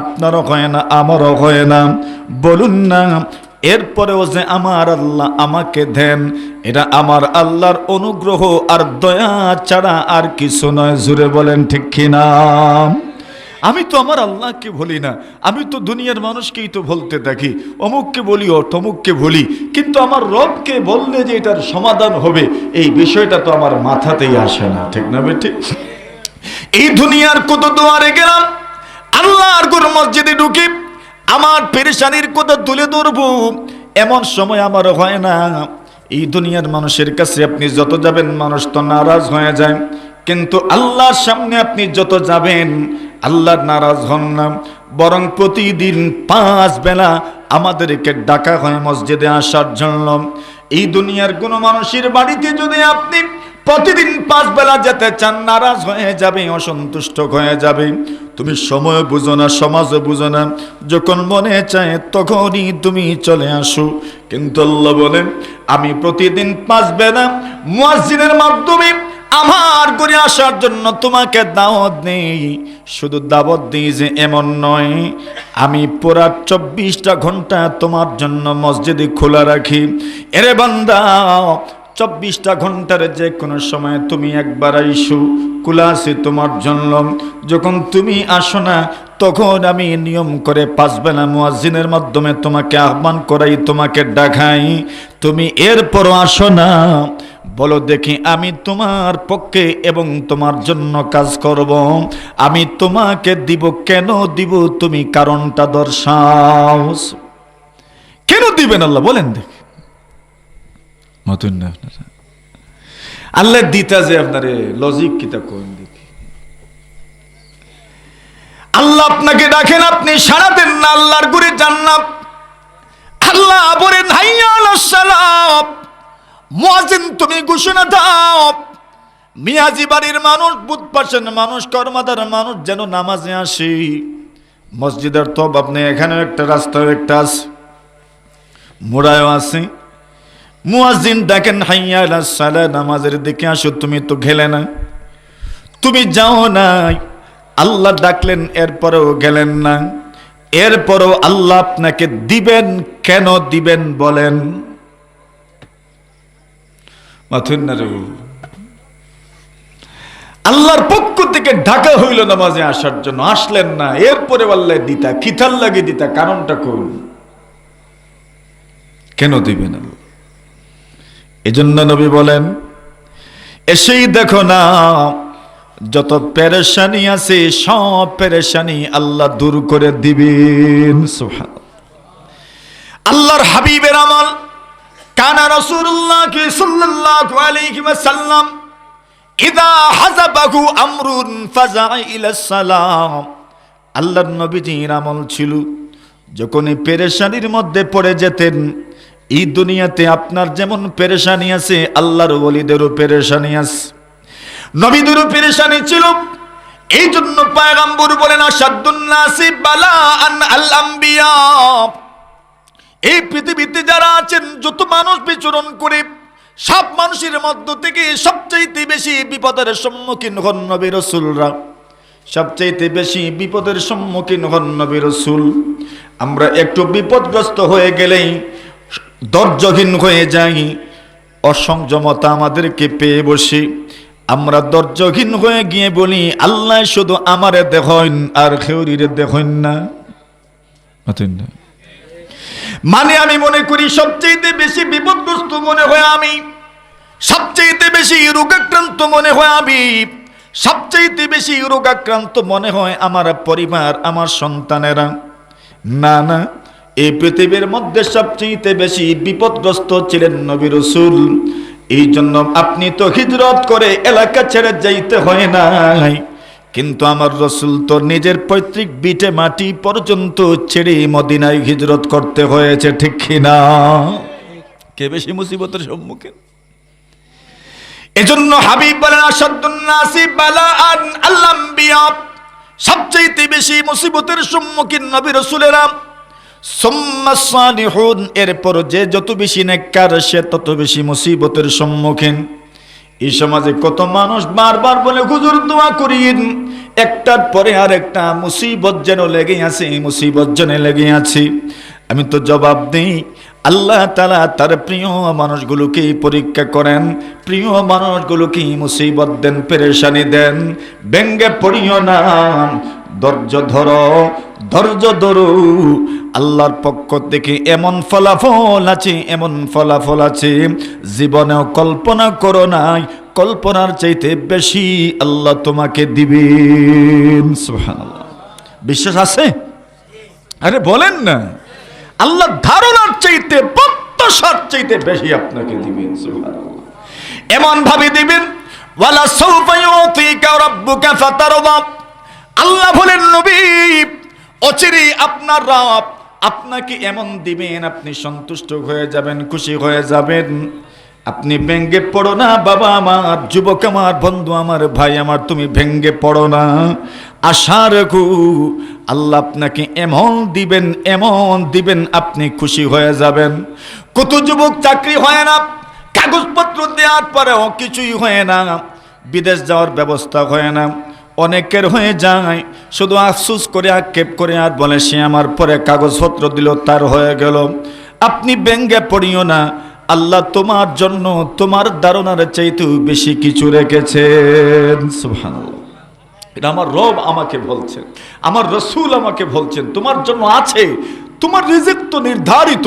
আপনারও হয় না, আমারও হয় না। বলুন না, এরপরেও যে আমার আল্লাহ আমাকে দেন, এটা আমার আল্লাহর অনুগ্রহ আর দয়া ছাড়া আর কিছু নয় জুড়ে বলেন ঠিক কিনা আমি তো আমার আল্লাহকে বলি না, আমি তো দুনিয়ার মানুষকেই তো বলতে দেখি অমুককে বলি ও তমুককে বলি কিন্তু আমার রবকে বললে যে এটার সমাধান হবে, এই বিষয়টা তো আমার মাথাতেই আসে না, ঠিক না বেটি? এই দুনিয়ার কত দুয়ারে গেলাম মসজিদে ঢুকি, আমার পেরেশানির কথা তুলে ধরবো। এমন সময় আমার হয় না, এই দুনিয়ার মানুষের কাছে আপনি যত যাবেন, মানুষ তো নারাজ হয়ে যায়। কিন্তু আল্লাহর সামনে আপনি যত যাবেন আল্লাহর নারাজ হন না। বরং প্রতিদিন পাঁচ বেলা আমাদেরকে ডাকা হয় মসজিদে আসার জন্য। এই দুনিয়ার কোনো মানুষের বাড়িতে যদি আপনি প্রতিদিন পাঁচ বেলা যেতে চান, নারাজ হয়ে যাবে, অসন্তুষ্ট হয়ে যাবে। তুমি সময় বুঝো না, সমাজও বুঝো না। যখন মনে চায় তখনই তুমি চলে আসো। কিন্তু আল্লাহ বলেন, আমি প্রতিদিন পাঁচ বেলা মুয়াজ্জিনের মাধ্যমে আমার করে আসার জন্য তোমাকে দাওয়াত নেই শুধু দাওয়াত দিই যে এমন নয়, আমি পুরা চব্বিশটা ঘণ্টা তোমার জন্য মসজিদে খোলা রাখি। এরে বান্দা চব্বিশটা ঘণ্টার যে কোনো সময় তুমি একবার আইসো কুলা আছে তোমার জন্য। যখন তুমি আসো না, তখন আমি নিয়ম করে পাঁচ বেলা মুয়াজ্জিনের মাধ্যমে তোমাকে আহ্বান করাই, তোমাকে ডাকাই। তুমি এরপরও আসো না। বলো দেখি আমি তোমার পক্ষে এবং তোমার জন্য কাজ করব। আমি তোমাকে দিব কেন? দিব তুমি কারণটা দর্শাও। কেন দিবেন আল্লাহ? বলেন দেখি। মতন না, আপনারা। আল্লাহ দিতা যে আপনারে লজিক কিতা কোন দেখি আল্লাহ আপনাকে ডাকেন, আপনি সারা দেন না, আল্লাহর গুরে জান্নাত আল্লাহ বলেন সালাম মুয়াজিন তুমি ঘোষণা দাও। মিয়াজি বাড়ির মানুষ, বুধ পাশের মানুষ কর্মাদার মানুষ যেন নামাজে আসে। মসজিদের তো আপনি এখানে একটা রাস্তায় একটা আছে। মোড়ায়ও আছে। মুয়াজিন দেখেন হাইয়া আলাস সালা, নামাজের দিকে আসো, তুমি তো গেলে না তুমি যাও না আল্লাহ ডাকলেন, এরপরেও গেলেন না। এরপরেও আল্লাহ আপনাকে দিবেন, কেন দিবেন বলেন। আল্লাহর পক্ষ থেকে ঢাকা হইল নামাজে আসার জন্য। আসলেন না। এরপরে আল্লাহ দিতা, কিথার লাগে দিতা, কারণটা কোন? কেন দিবেন আল্লাহ? এজন্য নবী বলেন, এসেই দেখো না, যত পেরেশানি আছে, সব পেরেশানি আল্লাহ দূর করে দিবেন। আল্লাহর হাবিবের আমল, কানা রাসূলুল্লাহ সাল্লাল্লাহু আলাইহি ওয়াসাল্লাম ইদা হাযাবাহু আমরুন ফাজা নবীজির আমল ছিল, যখনই পেরেশানির মধ্যে পড়ে যেতেন এই দুনিয়াতে আপনার যেমন পেরেশানি আছে, আল্লাহর ওলিদেরও পেরেশানি আছে। নবীদেরও পেরেশানি ছিল। এই জন্য পায়গাম্বর বলেন আসাদুন্নাসি বালা আন আল এই পৃথিবীতে যারা আছেন, যত মানুষ বিচরণ করে, সব মানুষের মধ্য থেকে সবচাইতে বেশি বিপদের সম্মুখীন হন নবী রসুলরা। সবচাইতে বেশি বিপদের সম্মুখীন হন নবী রসুল। আমরা একটু বিপদগ্রস্ত হয়ে গেলেই দর্জহীন হয়ে যাই, অসংযমতা আমাদেরকে পেয়ে বসি। আমরা দর্জহীন হয়ে গিয়ে বলি, আল্লাহ শুধু আমারে দেখেন আর খেউরিরে দেখেন না। মানে আমি মনে করি, সবচেয়ে বেশি বিপদগ্রস্ত মনে হয় আমি, সবচেয়ে বেশি রোগাক্রান্ত মনে হয় আমি, সবচেয়ে বেশি রোগাক্রান্ত মনে হয় আমার পরিবার, আমার সন্তানেরা। না না এই পৃথিবীর মধ্যে সবচেয়ে বেশি বিপদগ্রস্ত ছিলেন নবী রসুল। এই জন্য আপনি তো হিজরত করে এলাকা ছেড়ে যাইতে হয় নাই। কিন্তু আমার রসুল তো নিজের পৈতৃক বিটে মাটি পর্যন্ত ছেড়ে মদিনায় হিজরত করতে হয়েছে, ঠিক কিনা কে বেশি মুসিবতের সম্মুখীন? এজন্য হাবিব বলেন সবচেয়ে বেশি মুসিবতের সম্মুখীন নবী রাসূলেরা সুম্মা সালিহুন, এরপর যে যত বেশি নেককার, সে তত বেশি মুসিবতের সম্মুখীন। এই সমাজে কত মানুষ বারবার বলে, হুজুর, দোয়া করি একটার পরে আর একটা মুসিবত যেন লেগে আছে মুসিবত যেন লেগে আছে। আমি তো জবাব দিই আল্লাহ তালা তার প্রিয় মানুষগুলোকে পরীক্ষা করেন, প্রিয় মানুষগুলোকে মুসিবত দেন, পেরেশানি দেন। ব্যঙ্গে পড়িও না, ধৈর্য ধরো ধৈর্য ধরো। আল্লাহর পক্ষ থেকে এমন ফলাফল আছে, এমন ফলাফল আছে। জীবনেও কল্পনা করো নাই, কল্পনার চাইতে বেশি আল্লাহ তোমাকে সুবহানাল্লাহ। বিশ্বাস আছে? আরে বলেন না। আল্লাহ ধারণার চাইতে, প্রত্যাশার চাইতে বেশি আপনাকে দিবেন এমন ভাবে দিবেন আল্লাহ বলেন, নবী অচিরে আপনার রব আপনাকে এমন দিবেন, আপনি সন্তুষ্ট হয়ে যাবেন, খুশি হয়ে যাবেন। আপনি ভেঙ্গে পড়ো না, বাবা আমার, যুবক আমার, বন্ধু আমার, ভাই আমার, তুমি ভেঙ্গে পড়ো না। আশা রাখু, আল্লাহ আপনাকে এমন দিবেন এমন দিবেন, আপনি খুশি হয়ে যাবেন। কত যুবক চাকরি হয় না, কাগজপত্র দেওয়ার পরেও কিছুই হয় না, বিদেশ যাওয়ার ব্যবস্থা হয় না। অনেকের হয়ে যায়, শুধু আফসুস করে, আক্ষেপ করে, আর বলে, সে আমার পরে কাগজপত্র দিল, তার হয়ে গেল। আপনি ব্যঙ্গে পড়িও না আল্লাহ তোমার জন্য তোমার ধারণার চাইতেও বেশি কিছু রেখেছেন। এটা আমার রব আমাকে বলছেন, আমার রসুল আমাকে বলছেন, তোমার জন্য আছে, তোমার রিজিক তো নির্ধারিত,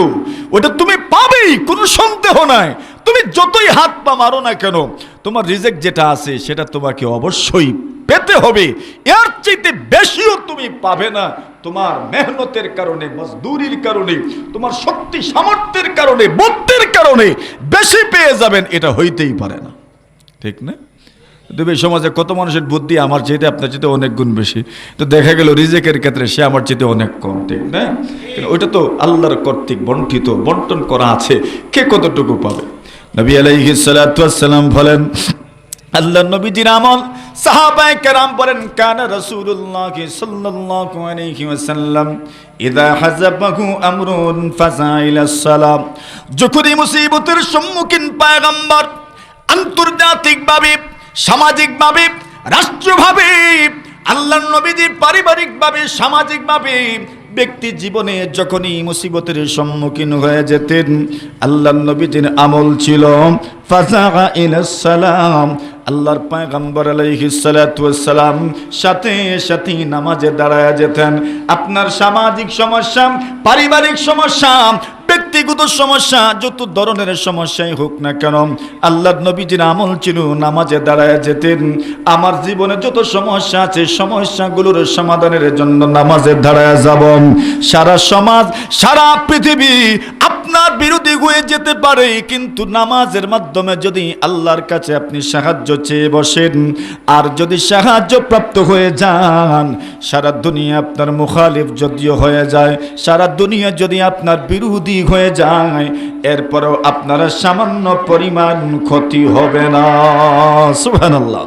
ওটা তুমি পাবেই, কোনো সন্দেহ নাই, তুমি যতই হাত পা মারো না কেন, তোমার রিজেক্ট যেটা আছে সেটা তোমাকে অবশ্যই পেতে হবে। এর চাইতে বেশিও তুমি পাবে না। তোমার মেহনতের কারণে, মজদুরির কারণে, তোমার শক্তি সামর্থ্যের কারণে, বুদ্ধির কারণে বেশি পেয়ে যাবেন, এটা হইতেই পারে না। ঠিক না? দেবে সমাজে কত মানুষের বুদ্ধি, আমার চেয়ে আপনার চেয়ে অনেক গুণ বেশি। তো দেখা গেল, রিজেকের ক্ষেত্রে সে আমার চেয়ে অনেক কম, ঠিক না? ওইটা তো আল্লাহর কর্তৃক বন্টিত, বন্টন করা আছে। কে কতটুকু পাবে? নবী আলাইহি সালাম বলেন আল্লাহ নবীজির আমল সাহাবায়ে কেরাম বলেন, কান রাসূলুল্লাহ সাল্লাল্লাহু আলাইহি ওয়াসাল্লাম ইদা হাযাবাহু আমরুন ফাযাইলা সালাম। যখনই মুসিবতের সম্মুখীন পয়গম্বর আন্তর্জাতিকভাবে, সামাজিকভাবে, রাষ্ট্রভাবে আল্লাহ নবীজি পারিবারিকভাবে, সামাজিকভাবে ব্যক্তি জীবনে যখনই মুসিবতের সম্মুখীন হয়ে যেতেন আল্লাহ নবীজির আমল ছিল ইলাস সালাম। আল্লাহর পয়গম্বর আলাইহিস সালাতু সালাম সাথে সাথে নামাজে দাঁড়ায় যেতেন। আপনার সামাজিক সমস্যা, পারিবারিক সমস্যা, ব্যক্তিগত সমস্যা, যত ধরনের সমস্যাই হোক না কেন আল্লাহ নবীজির আমল ছিল নামাজে দাঁড়ায় যেতেন। আমার জীবনে যত সমস্যা আছে, সমস্যাগুলোর সমাধানের জন্য নামাজে দাঁড়ায় যাব। সারা সমাজ, সারা পৃথিবী আপনার বিরোধী হয়ে যেতে পারে, কিন্তু নামাজের মাধ্যমে যদি আল্লাহর কাছে আপনি সাহায্য চেয়ে বসেন আর যদি সাহায্য প্রাপ্ত হয়ে যান, সারা দুনিয়া আপনার মুখালিফ যদিও হয়ে যায়, সারা দুনিয়া যদি আপনার বিরোধী হয়ে যায়, এরপরেও আপনারা সামান্য পরিমাণ ক্ষতি হবে না। সুবহানাল্লাহ।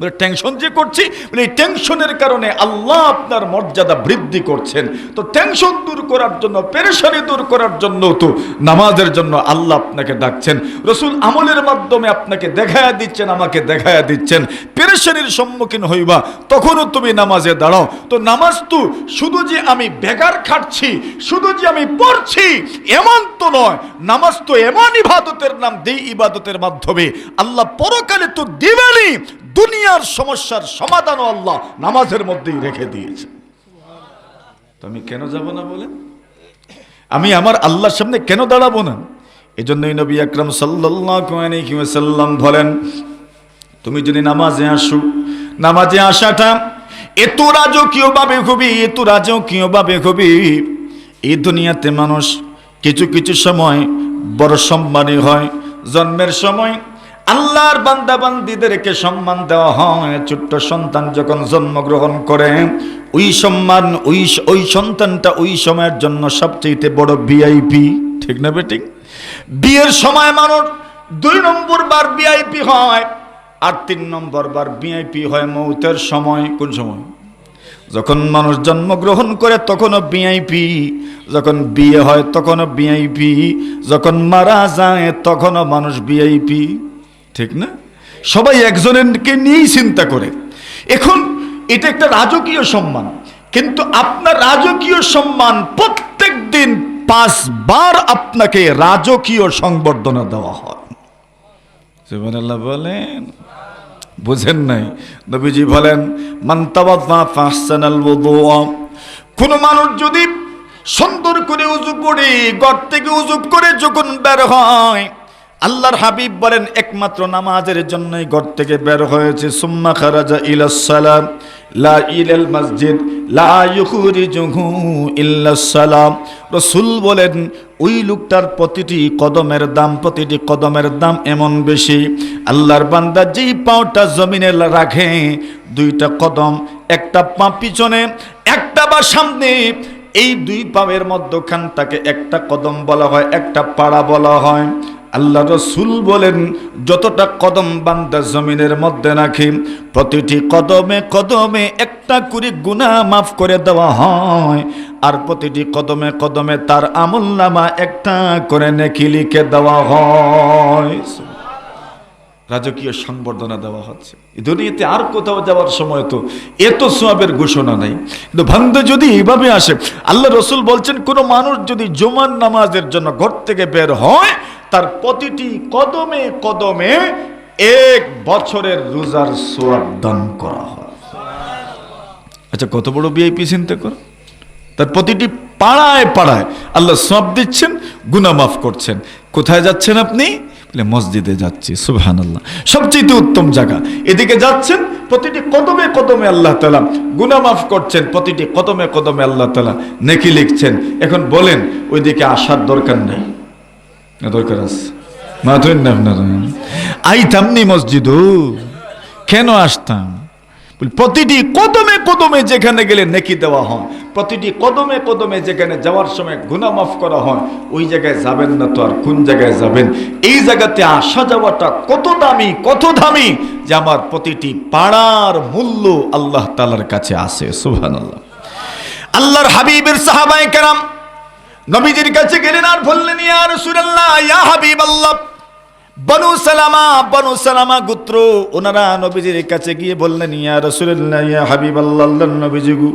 বলে টেনশন যে করছি? বলে, এই টেনশনের কারণে আল্লাহ আপনার মর্যাদা বৃদ্ধি করছেন। তো টেনশন দূর করার জন্য, পেরেশানি দূর করার জন্য তো নামাজের জন্য আল্লাহ আপনাকে ডাকছেন। রসুল আমলের মাধ্যমে আপনাকে দেখায়া দিচ্ছেন, আমাকে দেখায়া দিচ্ছেন। পেরেশানির সম্মুখীন হইবা, তখনও তুমি নামাজে দাঁড়াও। তো নামাজ তো শুধু যে আমি বেগার খাটছি, শুধু যে আমি পড়ছি, এমন তো নয়। নামাজ তো এমন ইবাদতের নাম দেই ইবাদতের মাধ্যমে আল্লাহ পরকালে তো দিবেনই। দুনিয়ার সমস্যার সমাধানও আল্লাহ নামাজের মধ্যেই রেখে দিয়েছে। তো আমি কেন যাব না বলে আমি আমার আল্লাহর সামনে কেন দাঁড়াবো না? এজন্যই নবী আকরাম সাল্লাম বলেন, তুমি যদি নামাজে আসো, নামাজে আসাটা এত রাজকীয় ভাবে খুবই, এত রাজকীয় ভাবে খুবই, এই দুনিয়াতে মানুষ কিছু কিছু সময় বড় সম্মানী হয়, জন্মের সময় আল্লাহর বান্দা বান্দিদেরকে সম্মান দেওয়া হয়। ছোট্ট সন্তান যখন জন্মগ্রহণ করে, ওই সম্মান, ওই ওই সন্তানটা ওই সময়ের জন্য সবচেয়ে বড় ভিআইপি ঠিক না বেটিং? বিয়ের সময় মানুষ দুই নম্বর বার ভিআইপি হয় আর তিন নম্বর বার ভিআইপি হয় মৌতের সময়। কোন সময়? যখন মানুষ জন্মগ্রহণ করে তখনও বিআইপি যখন বিয়ে হয় তখনও বিআইপি যখন মারা যায় তখনও মানুষ বিআইপি ঠিক না? সবাই একজনেরকে নিয়েই চিন্তা করে। এখন এটা একটা রাজকীয় সম্মান। কিন্তু আপনার রাজকীয় সম্মান প্রত্যেক দিন পাঁচবার আপনাকে রাজকীয় সংবর্ধনা দেওয়া হয়। সুবহানাল্লাহ বলেন। বুঝেন নাই? নবীজি বলেন কোন মানুষ যদি সুন্দর করে উজু করে, ঘর থেকে উজু করে যখন বের হয় আল্লাহর হাবিব বলেন, একমাত্র নামাজের জন্যই ঘর থেকে বের হয়েছে। সুম্মা খারাজা ইলাস সালাম, লা ইলাল মসজিদ, লা ইউখরিজুহু ইল্লাস সালাম। রাসূল বলেন, ওই লোকটার প্রতিটি কদমের দাম, প্রতিটি কদমের দাম এমন বেশি। আল্লাহর বান্দা যেই পাওটা জমিনে রাখে, দুইটা কদম, একটা পা পিছনে, একটা বা সামনে। এই দুই পায়ের মধ্যখানটাকে একটা কদম বলা হয়, একটা পাড়া বলা হয়। আল্লাহ রসুল বলেন, যতটা কদম বান্দা জমিনের মধ্যে রাখি, প্রতিটি কদমে কদমে একটা করে গুনাহ মাফ করে দেওয়া হয়, আর প্রতিটি কদমে কদমে তার আমল নামা একটা করে নেকি লিখে দেওয়া হয়। রাজকীয় সংবর্ধনা দেওয়া হচ্ছে। দুনিয়াতে আর কোথাও যাওয়ার সময় তো এত সোয়াবের ঘোষণা নাই। কিন্তু ভান্তে যদি এইভাবে আসে, আল্লাহ রসুল বলছেন, কোনো মানুষ যদি জুমার নামাজের জন্য ঘর থেকে বের হয় তার প্রতিটি কদমে কদমে এক বছরের রোজার সোয়াব দান করা হয়। আচ্ছা কত বড় বিআইপি চিন্তা কর। তার প্রতিটি পাড়ায় পাড়ায় আল্লাহ সব দিচ্ছেন গুনা মাফ করছেন। কোথায় যাচ্ছেন আপনি? বলে, মসজিদে যাচ্ছি সুবহান আল্লাহ সবচেয়ে উত্তম জায়গা। এদিকে যাচ্ছেন, প্রতিটি কদমে কদমে আল্লাহ তালা গুনা মাফ করছেন, প্রতিটি কদমে কদমে আল্লাহ তালা নেকি লিখছেন। এখন বলেন, ওইদিকে আসার দরকার নেই। না দরকার আছে মাথুন না আপনারা কেন আসতাম প্রতিটি কদমে কদমে যেখানে গেলে নেকি দেওয়া হয় প্রতিটি কদমে কদমে যেখানে যাওয়ার সময় গুনা মাফ করা হয় ওই জায়গায় যাবেন না তো আর কোন জায়গায় যাবেন এই জায়গাতে আসা যাওয়াটা কত দামি কত দামি যে আমার প্রতিটি পাড়ার মূল্য আল্লাহ তালার কাছে আছে সুহান আল্লাহ আল্লাহর হাবিবের সাহাবাই কেরাম নবীজির কাছে গেলেন আর বললেন, ইয়া রাসূলুল্লাহ, ইয়া হাবিবাল্লাহ। বনু সালামা বনু সালামা গোত্র, ওনারা নবীজির কাছে গিয়ে বললেন, ইয়া রাসূলুল্লাহ, ইয়া হাবিবাল্লাহ নবীজি গো।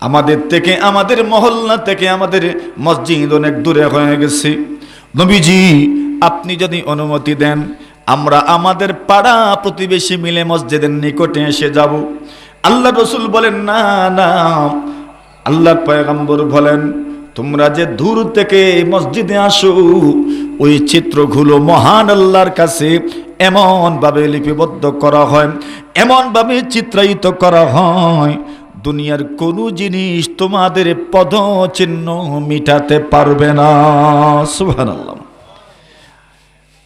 আমাদের থেকে, আমাদের মহল্লা থেকে, আমাদের মসজিদ অনেক দূরে হয়ে গেছে। নবীজি, আপনি যদি অনুমতি দেন, আমরা আমাদের পাড়া প্রতিবেশী মিলে মসজিদের নিকটে এসে যাব। আল্লাহ রসুল বলেন, না না। আল্লাহ পয়গম্বর বলেন তোমরা যে দূর থেকে মসজিদে আসো, ওই চিত্রগুলো মহান আল্লাহর কাছে এমনভাবে লিপিবদ্ধ করা হয়, এমনভাবে চিত্রায়িত করা হয়, দুনিয়ার কোনো জিনিস তোমাদের পদচিহ্ন মিটাতে পারবে না। সুবহানাল্লাহ।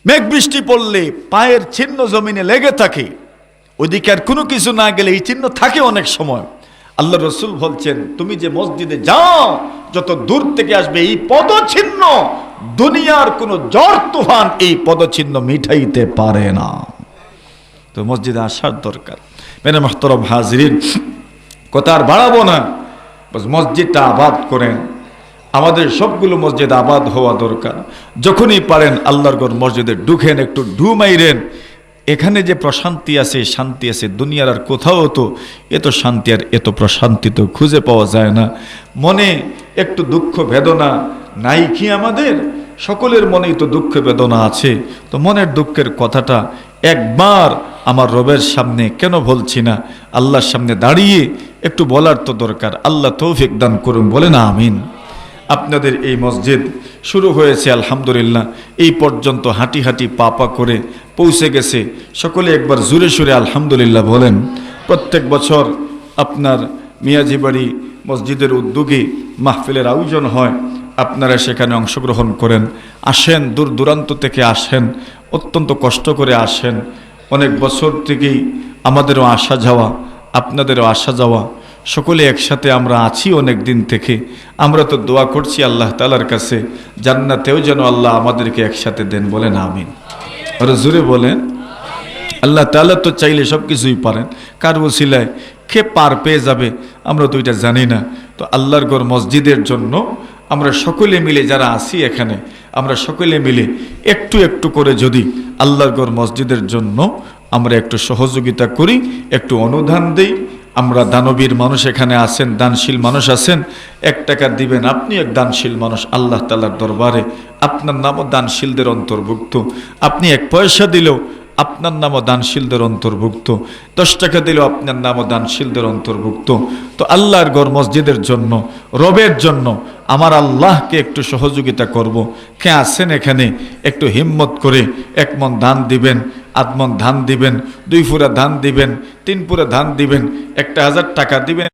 মেঘ বৃষ্টি পড়লে পায়ের চিহ্ন জমিনে লেগে থাকে ওইদিকে আর কোনো কিছু না গেলে এই চিহ্ন থাকে অনেক সময়। আল্লাহ রসুল বলছেন, তুমি যে মসজিদে যাও, যত দূর থেকে আসবে এই পদচিহ্ন, দুনিয়ার কোনো জ্বর তুফান এই পদচিহ্ন মিঠাইতে পারে না। তো মসজিদে আসার দরকার। মেনে মাহতরম হাজরিন কথা আর বাড়াবো না? মসজিদটা আবাদ করেন। আমাদের সবগুলো মসজিদ আবাদ হওয়া দরকার। যখনই পারেন আল্লাহর গড় মসজিদে ঢুকেন, একটু ঢু মাইরেন। এখানে যে প্রশান্তি আছে, শান্তি আছে, দুনিয়ার আর কোথাও তো এত শান্তি আর এত প্রশান্তি তো খুঁজে পাওয়া যায় না। মনে একটু দুঃখ বেদনা নাই কি আমাদের? সকলের মনেই তো দুঃখ বেদনা আছে। তো মনের দুঃখের কথাটা একবার আমার রবের সামনে কেন বলছি না? আল্লাহর সামনে দাঁড়িয়ে একটু বলার তো দরকার। আল্লাহ তৌফিক দান করুন বলে না আমিন। আপনাদের এই মসজিদ শুরু হয়েছে, আলহামদুলিল্লাহ। এই পর্যন্ত হাঁটি হাঁটি পা পা করে পৌঁছে গেছে। সকলে একবার জুড়ে সুরে আলহামদুলিল্লাহ বলেন, প্রত্যেক বছর আপনার মিয়াজি বাড়ি মসজিদের উদ্যোগে মাহফিলের আয়োজন হয়। আপনারা সেখানে অংশগ্রহণ করেন। আসেন, দূর দূরান্ত থেকে আসেন, অত্যন্ত কষ্ট করে আসেন। অনেক বছর থেকেই আমাদেরও আসা যাওয়া, আপনাদেরও আসা যাওয়া। সকলে একসাথে আমরা আছি অনেক দিন থেকে। আমরা তো দোয়া করছি আল্লাহ তালার কাছে, জান্নাতেও যেন আল্লাহ আমাদেরকে একসাথে দেন বলেন, আমিন। আর জুড়ে বলেন, আল্লাহ তাআলা তো চাইলে সব কিছুই পারেন, কার ওসিলায় কে পার পেয়ে যাবে, আমরা তো এটা জানি না। তো আল্লাহর গড় মসজিদের জন্য আমরা সকলে মিলে যারা আছি এখানে, আমরা সকলে মিলে একটু একটু করে যদি আল্লাহর গড় মসজিদের জন্য আমরা একটু সহযোগিতা করি, একটু অনুদান দেই আমরা দানবীর মানুষ এখানে আছেন, দানশীল মানুষ আছেন, এক টাকা দিবেন, আপনি এক দানশীল মানুষ, আল্লাহ তালার দরবারে। আপনার নামও দানশীলদের অন্তর্ভুক্ত। আপনি এক পয়সা দিলেও আপনার নামও দানশীলদের অন্তর্ভুক্ত। দশ টাকা দিলেও আপনার নামও দানশীলদের অন্তর্ভুক্ত। তো আল্লাহর গড় মসজিদের জন্য, রবের জন্য আমার আল্লাহকে একটু সহযোগিতা করব। কে আছেন এখানে? একটু হিম্মত করে এক মন ধান দিবেন। আধ মন ধান দিবেন, দুই ফুরা ধান দিবেন, তিন পুরা ধান দিবেন, একটা হাজার টাকা দিবেন।